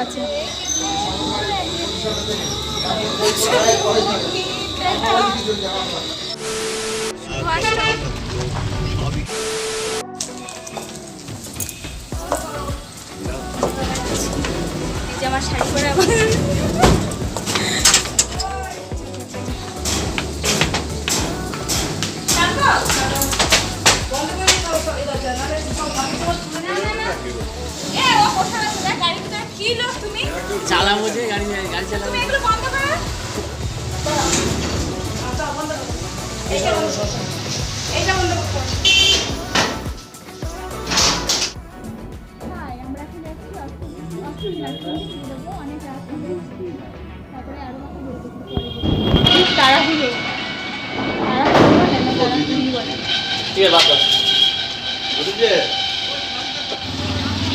আছে আমার শাড়ি পরে আবার চালাবো যে গাড়ি গাড়ি চালাবো তাড়াহুড়ো। তাড়াহুড়ো ঠিক আছে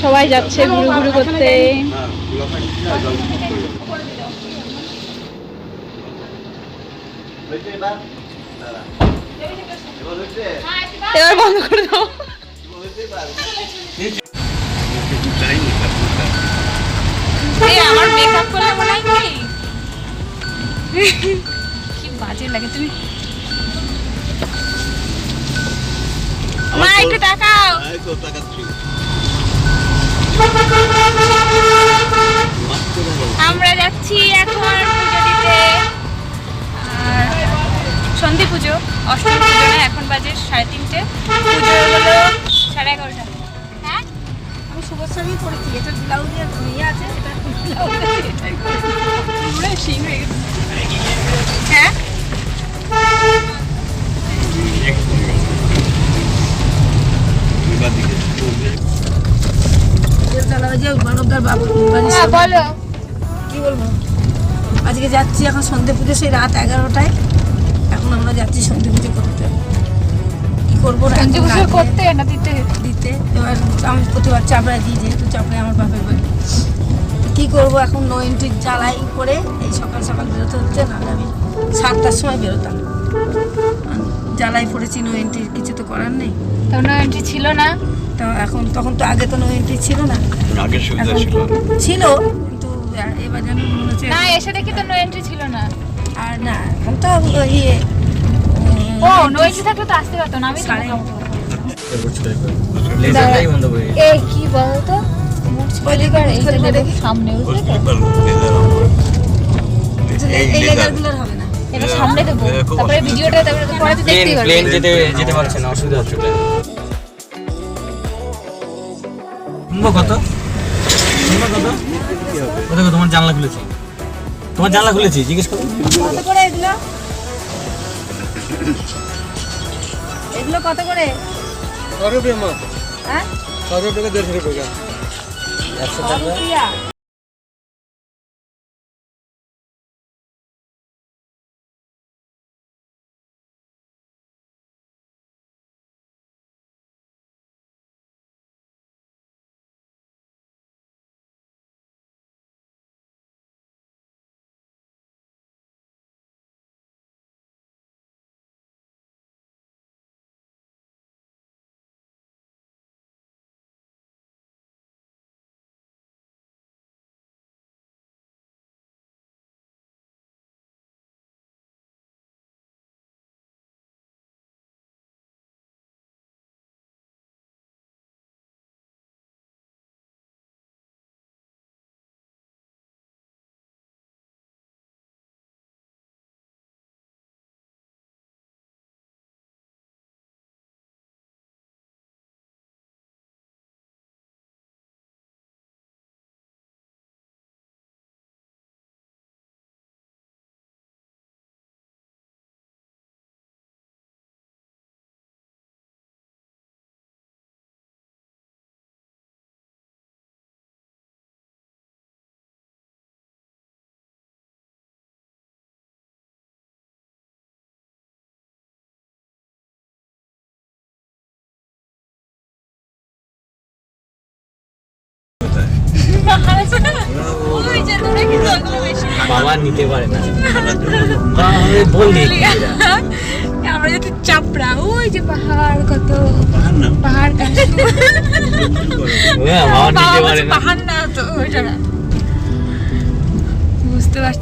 সবাই যাচ্ছে ঘুরু ঘুরু করতে। এবার বন্ধ করে দাও। আমার মেকআপ করলে মনে হয় কি বাজে লাগে, তুমি মা একটু তাকাও। আমরা যাচ্ছি এখন পুজো দিতে আর সন্ধি পুজো অষ্টমী পুজো না এখন বাজে সাড়ে তিনটে। পুজো হলো সাড়ে এগারোটা। হ্যাঁ? আমি শুভশ্রী পড়েছি এটা ব্লাউজের ইয়ে আছে এটা ব্লাউজ শিং হয়ে গেছে। হ্যাঁ? কি বলব? আজকে যাচ্ছি এখন সন্ধে পুজো সেই রাত এগারোটায়। এখন আমরা যাচ্ছি সন্ধে পুজো করতে। কি করব না পুজো করতে না দিতে? দিতে। এবার আমি প্রতিবার চাপড়ায় দিই যেহেতু চাপড়ায় আমার বাপের বাড়ি। কি করব এখন? নো এন্ট্রি জ্বালাই করে এই সকাল সকাল বেরোতে হচ্ছে নাহলে আমি সাতটার সময় বেরোতাম। জ্বালাই পড়েছি নো এন্ট্রি কিছু তো করার নেই। তখন এন্ট্রি ছিল না? তো এখন তখন তো আগে তো নো এন্ট্রি ছিল না। আগে সুবিধা ছিল। ছিল কিন্তু এবার যেন মনে হচ্ছে না এসে দেখি তো নো এন্ট্রি ছিল না। আর না এখন তো ইয়ে ও নো এন্ট্রি থাকলে তো আসতে পারতো না আমি। এই কি বলতো? সামনে বুঝলে তো এই লেজারগুলোর হবে না। এটা সামনে দেবো। তারপরে ভিডিওটা তারপরে পরে তো দেখতেই পারবে। প্লেন যেতে যেতে পারছে না অসুবিধা হচ্ছে প্লেন কুম্ভ কত? কত? কত তোমার জানলা খুলেছি। তোমার জানলা খুলেছি জিজ্ঞেস করো। কত করে এগুলো? এগুলো কত করে? কত মা। হ্যাঁ? কত দেড়শো রুপিয়া একশো টাকা বাবা নিতে পারে না। বললি আমরা যদি চাপড়া ওই যে পাহাড় কত? পাহাড় হ্যাঁ, বাবা নিতে বাবা পারে বলছে, না। পাহাড় না তো ওইটা বুঝতে পারছি।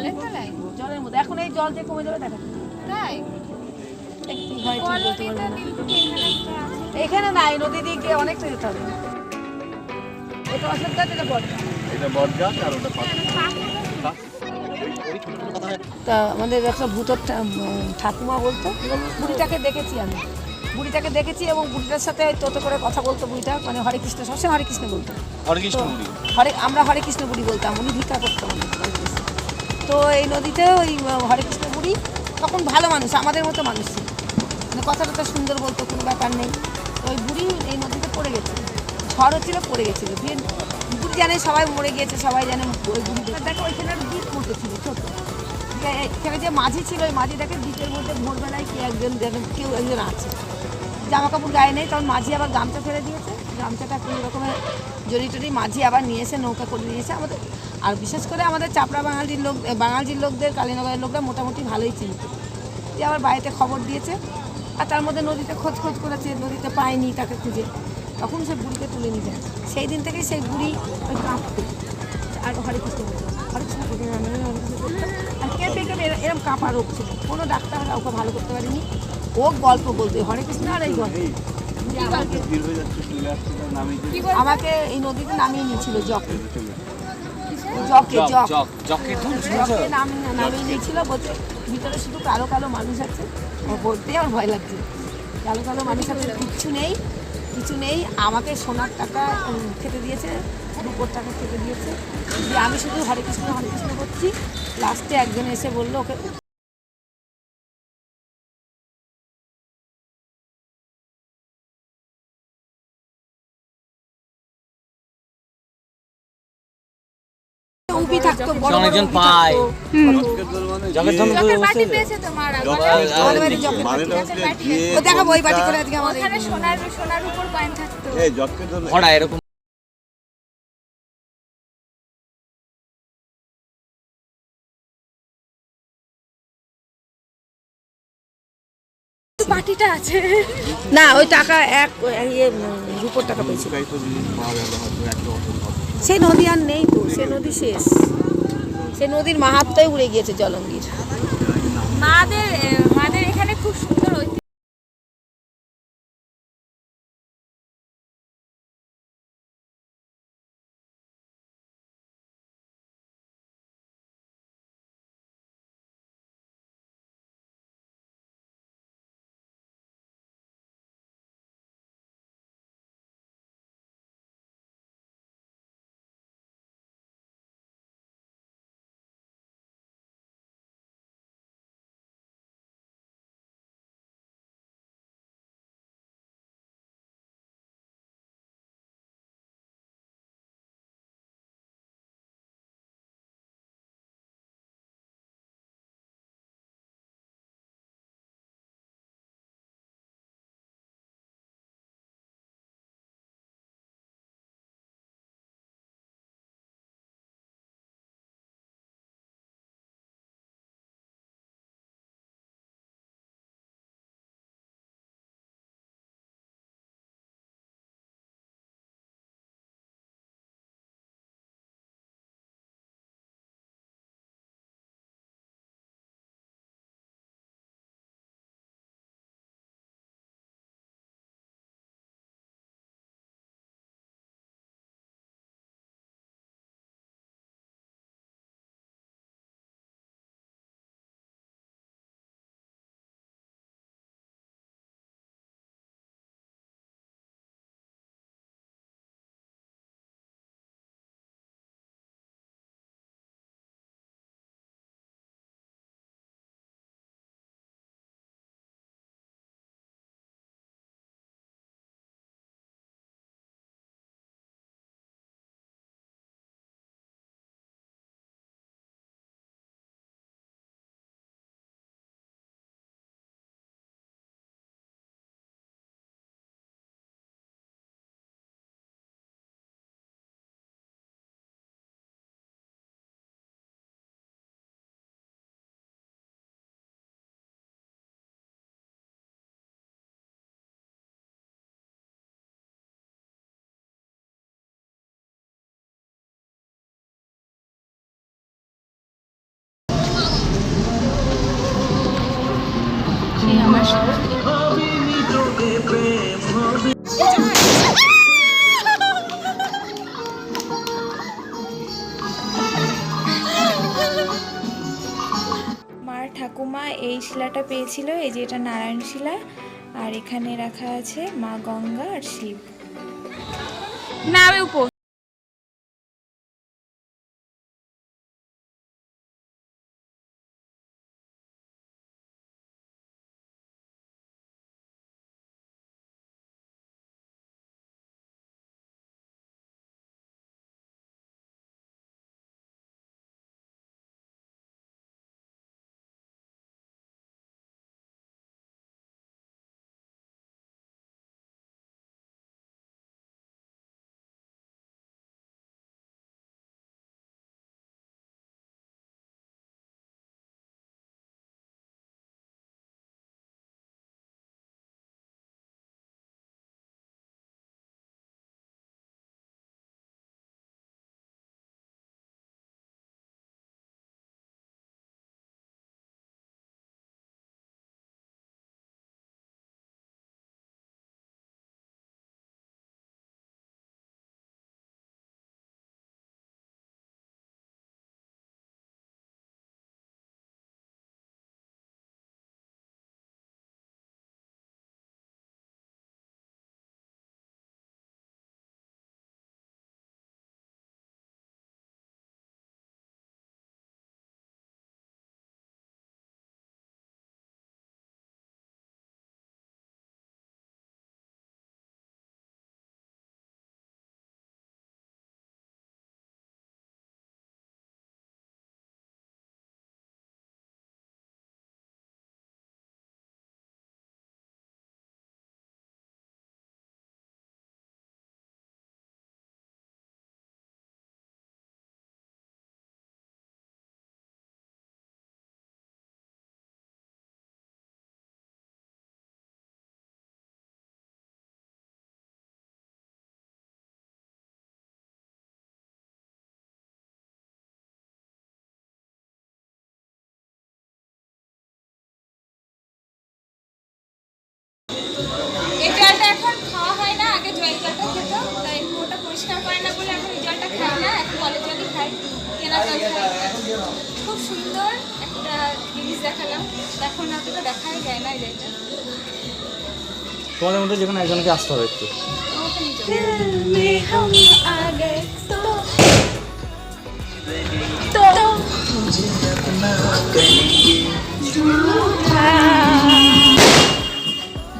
জলের তলায়? জলের মধ্যে। এখন এই জল যে কমে যাবে দেখা তাই? হয় এখানে একটা আছে। এখানে নাই নদী দিকে অনেকটা যেতে হবে। এটা অশোক গাছ এটা বড় এটা বট গাছ আর ওটা তা আমাদের একটা ভূতর ঠা- ঠাকুমা বলতো। বুড়িটাকে দেখেছি আমি। বুড়িটাকে দেখেছি এবং বুড়িটার সাথে তোতো করে কথা বলতো বুড়িটা। মানে হরে কৃষ্ণ সবসময় হরে কৃষ্ণ বলতো। হরে কৃষ্ণ হরে আমরা হরে কৃষ্ণ বুড়ি বলতাম উনি ভিক্ষা করতাম অনেক। তো এই নদীতে ওই হরে কৃষ্ণ বুড়ি তখন ভালো মানুষ, আমাদের মতো মানুষ ছিল। মানে কথা টথা সুন্দর বলতো, কোনো ব্যাপার নেই। ওই বুড়ি এই নদীতে পড়ে গেছিল। ঝড় হচ্ছিল পড়ে গেছিল। বুড়ি জানে সবাই মরে গিয়েছে, সবাই জানে ওই বুড়ি দেখো ওইখানে দ্বীপ মতো ছিল, ছোটো। এখানে যে মাঝি ছিল, ওই মাঝিটাকে দ্বীপের মধ্যে ভোরবেলায় কে একজন কেউ একজন আছে। জামা কাপড় গায়ে নেই, তখন মাঝি আবার গামছা ফেলে দিয়েছে। গামছাটা কোনো রকমের জড়ি টড়ি মাঝি আবার নিয়ে এসে নৌকা করে নিয়ে এসে আমাদের আর বিশেষ করে আমাদের চাপড়া বাঙালির লোক বাঙালির লোকদের, কালীনগরের লোকরা মোটামুটি ভালোই চিনত। যে আবার বাড়িতে খবর দিয়েছে। আর তার মধ্যে নদীতে খোঁজ খোঁজ করেছে, নদীতে পায়নি তাকে খুঁজে। তখন সে বুড়িকে তুলে নিয়ে যায়। সেই দিন থেকেই সেই বুড়ি ওই কাঁপতো। আর হরে কৃষ্ণ হরে কৃষ্ণ আর কে থেকে এরকম কাঁপা রোগ ছিল। কোনো ডাক্তার কাউকে ভালো করতে পারেনি। ও গল্প বলতে, হরে কৃষ্ণ আর এই গল্প। আমাকে যে এই নদীতে নামিয়ে নিয়েছিল জকে। জকে জক নামিয়ে নিয়েছিল বলতে ভিতরে শুধু কালো কালো মানুষ আছে। বলতেই আমার ভয় লাগছে। কালো কালো মানুষ আছে কিচ্ছু নেই কিছু নেই। আমাকে সোনার টাকা খেতে দিয়েছে রূপোর টাকা খেতে দিয়েছে। দিয়ে আমি শুধু হরে কৃষ্ণ হরে কৃষ্ণ করছি। লাস্টে একজন এসে বলল ওকে দেখাবো ওই বাটি করে আজকে আমাদের ওখানে সোনার সোনার উপর কয়েন থাকতো। এই জটকে এরকম বাটিটা আছে। না ওই টাকা এক ইয়ে রুপোর টাকা পেয়েছি। সে নদী আর নেই তো, সে নদী শেষ। সে নদীর মাহাত্মই উড়ে গিয়েছে জলঙ্গির। মাদের মাদের এখানে খুব সুন্দর ঐতিহ্য। ঠাকুমা এই শিলাটা পেয়েছিল, এই যে এটা নারায়ণ শিলা, আর এখানে রাখা আছে মা গঙ্গা আর শিব। না আমি খুব সুন্দর একটা জিনিস দেখালাম। এখন অতটা দেখাই যায় না জায়গাটা তোমাদের মধ্যে যেখানে একজনকে আসতে হবে একটু।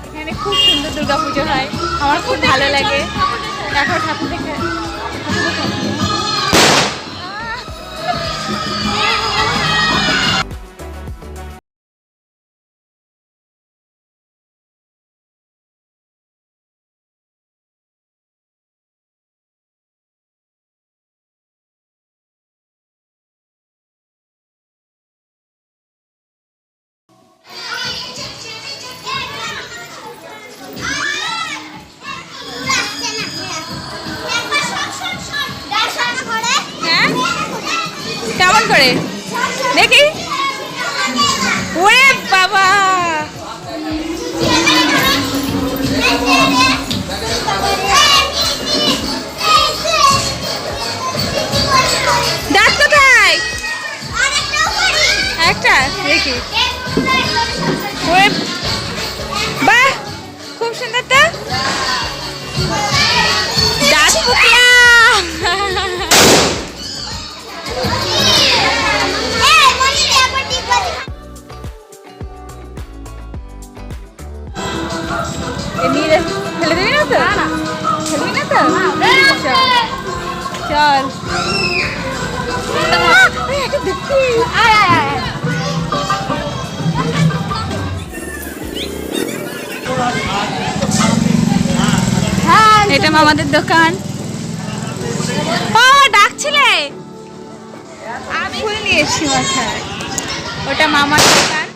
এখানে খুব সুন্দর দুর্গা পুজো হয়। আমার খুব ভালো লাগে। দেখো ঠাকুর দেখে চল। আয়। এটা মামাদের দোকান। ও ডাকছিলে? আমি ফুল নিয়ে এসছি মাথায়। ওটা মামার দোকান।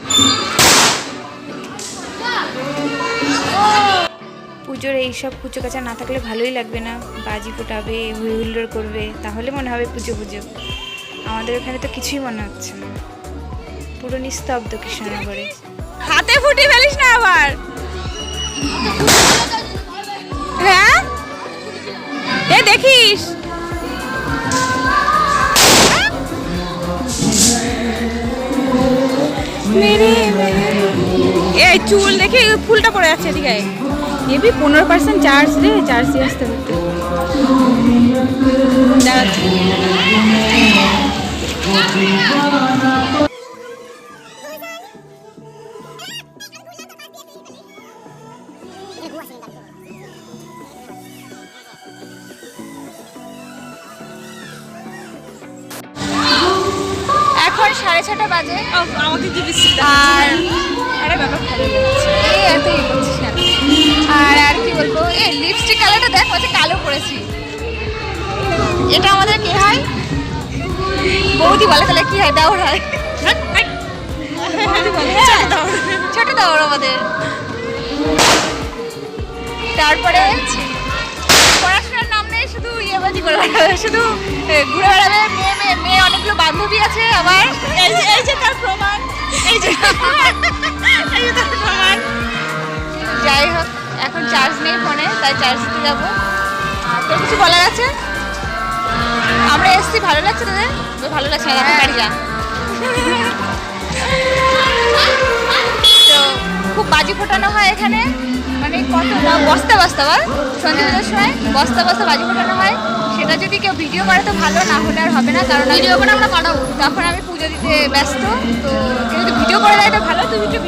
পুজোর এইসব পুজো কাচা না থাকলে ভালোই লাগবে না। বাজি ফোটাবে হুই হুল্লোড় করবে, তাহলে মনে হবে পুজো পুজো। আমাদের ওখানে তো কিছুই মনে হচ্ছে না। পুরো নিস্তব্ধ কৃষ্ণনগরে। হাতে ফুটি ফেলিস না আবার। হ্যাঁ? এ দেখিস। এই চুল দেখে ফুলটা পড়ে যাচ্ছে এদিকে এবি পনেরো পার্সেন্ট চার্জ রে চার্জ দিয়ে আসতে করতে এখন সাড়ে ছটা বাজে। আমাকে দিবি আর আরে বাবা ভালো লাগছে এই এত ইয়ে না আর আর কি বলব? এই লিপস্টিক কালারটা দেখ, হচ্ছে কালো পরেছি এটা আমাদের কে হয়? বৌদি বলে তাহলে কি হয়? দাওর হয়। ছোট দাওর আমাদের। তারপরে পড়াশোনার নাম নেই, শুধু ইয়েবাজি করে শুধু ঘুরে বেড়াবে। মেয়ে মেয়ে মেয়ে অনেকগুলো বান্ধবী আছে আবার। এই যে তার প্রমাণ। এসছি ভালো লাগছে তোদের ভালো লাগছে না এখন বাড়ি যা। তো খুব বাজি ফোটানো হয় এখানে। মানে কত না বস্তা বস্তা বল। সন্ধে পুজোর সময় বস্তা বস্তা বাজি ফোটানো হয়। সেটা যদি কেউ ভিডিও করে তো ভালো না হলে আর হবে না কারণ ভিডিও করে আমরা করাবো তখন আমি পুজো দিতে ব্যস্ত। তো কেউ যদি ভিডিও করে দেয় তো ভালো একটু ভিডিও